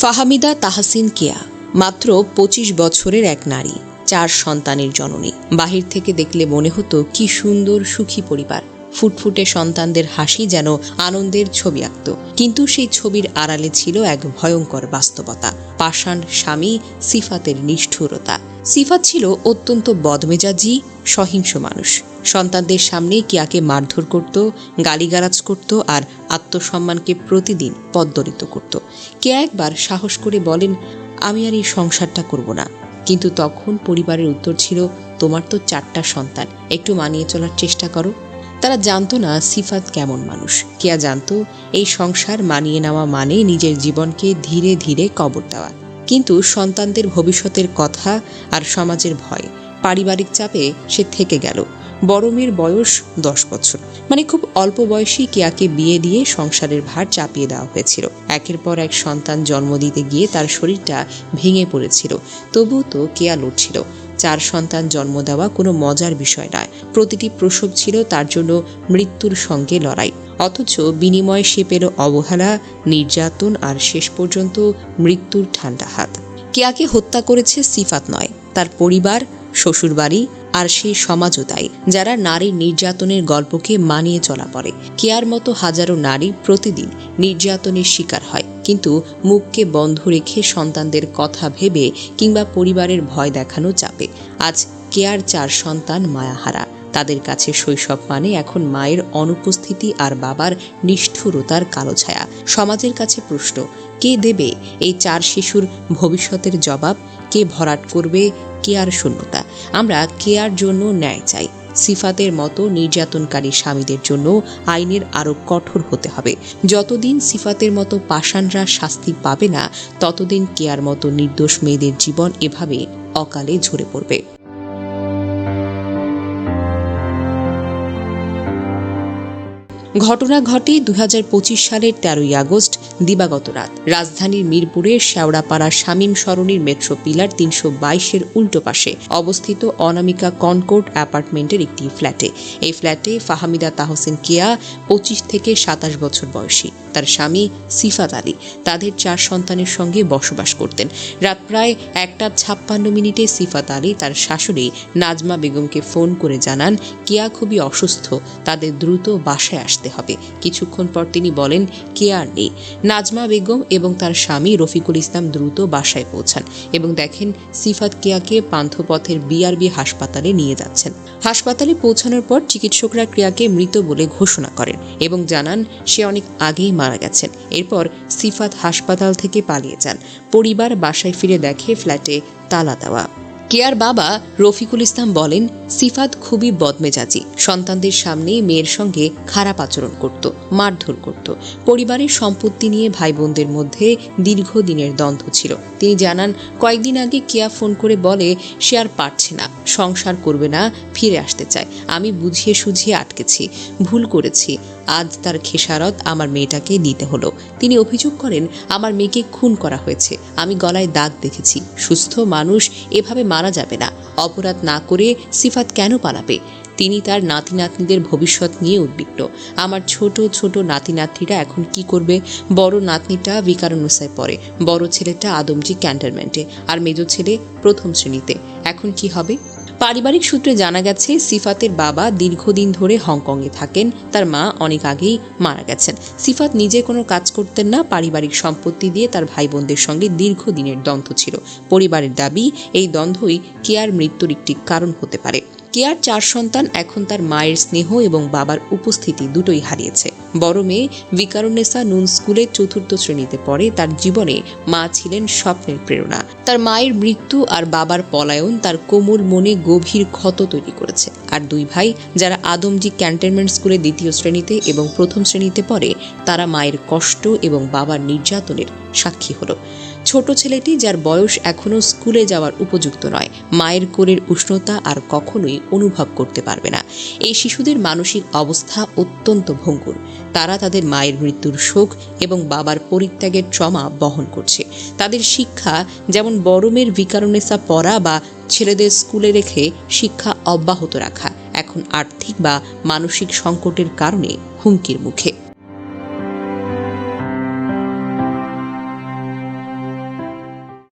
ফাহামিদা তাহসিন কেয়া, মাত্র পঁচিশ বছরের এক নারী, চার সন্তানের জননী। বাহির থেকে দেখলে মনে হতো কি সুন্দর সুখী পরিবার। ফুটফুটে সন্তানদের হাসি যেন আনন্দের ছবি আঁকত। কিন্তু সেই ছবির আড়ালে ছিল এক ভয়ঙ্কর বাস্তবতা। পাষাণ স্বামী সিফাতের নিষ্ঠুরতা। সিফাত ছিল অত্যন্ত বদমেজাজি, সহিংস মানুষ। সন্তানদের সামনে কিয়াকে মারধর করত, গালিগালাজ করত আর আত্মসম্মানকে প্রতিদিন পদ্দরিত করত। কেয়া একবার সাহস করে বলেন, আমি আর এই সংসারটা করব না। কিন্তু তখন পরিবারের উত্তর ছিল, তোমার তো চারটা সন্তান, একটু মানিয়ে চলার চেষ্টা করো। তারা জানতো না সিফাত কেমন মানুষ। কেয়া জানতো, এই সংসার মানিয়ে নেওয়া মানে নিজের জীবনকে ধীরে ধীরে কবর দেওয়া। কিন্তু সন্তানদের ভবিষ্যতের কথা আর সমাজের ভয়। পারিবারিক চাপে সে থেকে গেল। বড় মেয়ের বয়স দশ বছর। মানে খুব অল্প বয়সী কেয়াকে বিয়ে দিয়ে সংসারের ভার চাপিয়ে দেওয়া হয়েছিল। একের পর এক সন্তান জন্ম দিতে গিয়ে তার শরীরটা ভেঙে পড়েছিল। তবুও তো কেয়া লড়ছিল। চার সন্তান জন্ম দেওয়া কোনো মজার বিষয় নয়। প্রতিটি প্রসব ছিল তার জন্য মৃত্যুর সঙ্গে লড়াই। অথচ বিনিময়ে সে পেল অবহেলা, নির্যাতন আর শেষ পর্যন্ত মৃত্যুর ঠান্ডা হাত। কেয়াকে হত্যা করেছে সিফাত নয়। তার পরিবার, শ্বশুরবাড়ি আর সেই সমাজও তাই, যারা নারী নির্যাতনের গল্পকে মানিয়ে চলা পড়ে। কেয়ার মতো হাজারো নারী প্রতিদিন নির্যাতনের শিকার হয়, কিন্তু মুখকে বন্ধ রেখে সন্তানদের কথা ভেবে কিংবা পরিবারের ভয় দেখানো চাপে। আজ কেয়ার চার সন্তান মায়াহারা। তাদের কাছে শৈশব মানে এখন মায়ের অনুপস্থিতি আর বাবার নিষ্ঠুরতার কালো ছায়া। সমাজের কাছে প্রশ্ন, কে দেবে এই চার শিশুর ভবিষ্যতের জবাব? কে ভরাট করবে কেয়ার শূন্যতা। আমরা কেয়ার জন্য ন্যায় চাই। সিফাতের মতো নির্যাতনকারী স্বামীদের জন্য আইনের আরও কঠোর হতে হবে। যতদিন সিফাতের মতো পাষাণরা শাস্তি পাবে না, ততদিন কেয়ার মতো নির্দোষ মেয়েদের জীবন এভাবে অকালে ঝরে পড়বে। ঘটনা ঘটে দু হাজার পঁচিশ সালের তেরোই আগস্ট, দিবাগত রাত। রাজধানীর মিরপুরের শেওড়াপাড়া শামীম সরণির মেট্রো পিলার তিনশো বাইশের উল্টো পাশে অবস্থিত অনামিকা কনকোর্ট অ্যাপার্টমেন্টের একটি ফ্ল্যাটে। এই ফ্ল্যাটে ফাহামিদা তাহসিন কেয়া পঁচিশ থেকে সাতাশ বছর বয়সী। তার স্বামী সিফাত আলী। তাদের চার সন্তানের সঙ্গে বসবাস করতেন। রাত প্রায় একটা ছাপ্পান্ন মিনিটে সিফাত আলী তার শাশুড়ি নাজমা বেগমকে ফোন করে জানান, কেয়া খুবই অসুস্থ, তাদের দ্রুত বাসায় আসতে হবে। কিছুক্ষণ পর তিনি বলেন, কে আর নেই? নাজমা বেগম এবং তার স্বামী রফিকুল ইসলাম দ্রুত বাসায় পৌঁছান এবং দেখেন সিফাত কেয়াকে পান্থপথের বিআরবি হাসপাতালে নিয়ে যাচ্ছেন। হাসপাতালে পৌঁছানোর পর চিকিৎসকরা ক্রিয়াকে মৃত বলে ঘোষণা করেন এবং জানান, সে অনেক আগেই মারা গেছেন। এরপর সিফাত হাসপাতাল থেকে পালিয়ে যান। পরিবার বাসায় ফিরে দেখে ফ্ল্যাটে তালা দেওয়া। কেয়ার বাবা রফিকুল ইসলাম বলেন, সিফাত খুবই বদমেজাজি। সন্তানদের সামনে মেয়ের সঙ্গে খারাপ আচরণ করত, মারধর করত। পরিবারের সম্পত্তি নিয়ে ভাই বোনদের মধ্যে দীর্ঘদিনের দ্বন্দ্ব ছিল। তিনি জানান, কয়েকদিন আগে কেয়া ফোন করে বলে, সে আর পারছে না, সংসার করবে না, ফিরে আসতে চায়। আমি বুঝিয়ে সুঝিয়ে আটকেছি, ভুল করেছি। আজ তার খেসারত আমার মেয়েটাকে দিতে হলো। তিনি অভিযোগ করেন, আমার মেয়েকে খুন করা হয়েছে। আমি গলায় দাগ দেখেছি। সুস্থ মানুষ এভাবে মারা যাবে না। অপরাধ না করে সিফাত কেন পালাবে? তিনি তার নাতি নাতনিদের ভবিষ্যৎ নিয়ে উদ্বিগ্ন। আমার ছোট ছোট নাতি নাতনিরা এখন কি করবে? বড় নাতনিটা বিকারণুসায় পড়ে। বড় ছেলেটা আদমজি ক্যান্টনমেন্টে। আর মেজ ছেলে প্রথম শ্রেণীতে। এখন কি হবে? পারিবারিক সূত্রে জানা গেছে, সিফাতের বাবা দীর্ঘদিন ধরে হংকংয়ে থাকেন। তার মা অনেক আগেই মারা গেছেন। সিফাত নিজে কোনো কাজ করতেন না, পারিবারিক সম্পত্তি দিয়ে তার ভাই বোনদের সঙ্গে দীর্ঘদিনের দ্বন্দ্ব ছিল। পরিবারের দাবি, এই দ্বন্দ্বই কেয়ার মৃত্যুর একটি কারণ হতে পারে। কেয়ার চার সন্তান এখন তার মায়ের স্নেহ এবং বাবার উপস্থিতি দুটোই হারিয়েছে। বড় মেয়ে বিকারণেসা নুন স্কুলে চতুর্থ শ্রেণীতে পড়ে, তার জীবনে মা ছিলেন স্বপ্নের প্রেরণা। তার মায়ের মৃত্যু আর বাবার পলায়ন তার কোমল মনে গভীর ক্ষত তৈরি করেছে। আর দুই ভাই যারা আদমজি ক্যান্টনমেন্ট স্কুলে দ্বিতীয় শ্রেণীতে এবং প্রথম শ্রেণীতে পড়ে, তারা মায়ের কষ্ট এবং বাবার নির্যাতনের সাক্ষী হলো। ছোট ছেলেটি যার বয়স এখনও স্কুলে যাওয়ার উপযুক্ত নয়, মায়ের কোলের উষ্ণতা আর কখনোই অনুভব করতে পারবে না। এই শিশুদের মানসিক অবস্থা অত্যন্ত ভঙ্গুর। তারা তাদের মায়ের মৃত্যুর শোক এবং বাবার পরিত্যাগের ট্রমা বহন করছে। তাদের শিক্ষা যেমন বড়মের বিকারণেসা পড়া বা ছেলেদের স্কুলে রেখে শিক্ষা অব্যাহত রাখা এখন আর্থিক বা মানসিক সংকটের কারণে হুমকির মুখে।